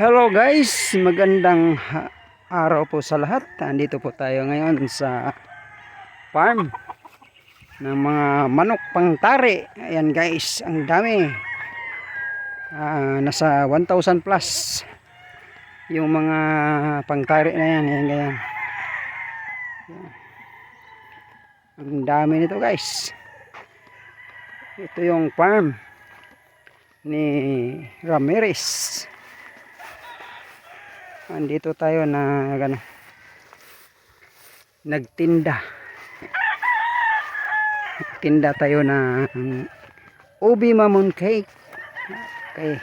Hello guys, magandang araw po sa lahat. Andito po tayo ngayon sa farm ng mga manok pangtari. Ayan guys, ang dami. Ah, nasa 1,000 plus yung mga pangtari na yan. Ayan. Ayan. Ang dami nito guys. Ito yung farm ni Ramirez andito tayo na gano nagtinda. Tinda tayo na ubi mamon cake. Okay.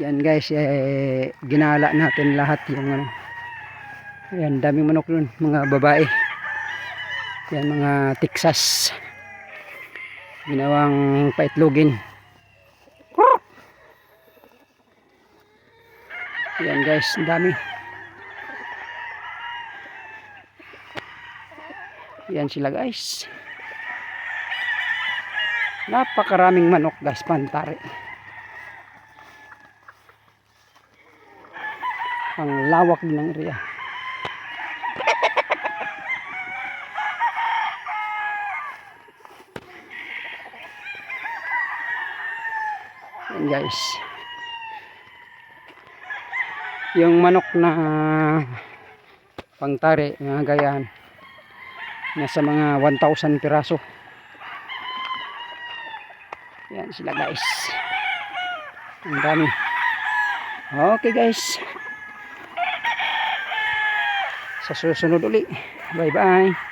Yan guys eh, ginala natin lahat yung ano. Yan daming manok dun mga babae. Yan mga Texas. Ginawang paitlogin Yan guys, ang dami. Yan sila guys. Napakaraming manok guys, pantari. Ang lawak ng area. Yan guys. Yung manok na pangtari mga gayan nasa mga 1,000 piraso. Yan sila guys. Ang dami. Okay guys. Sa susunod uli. Bye bye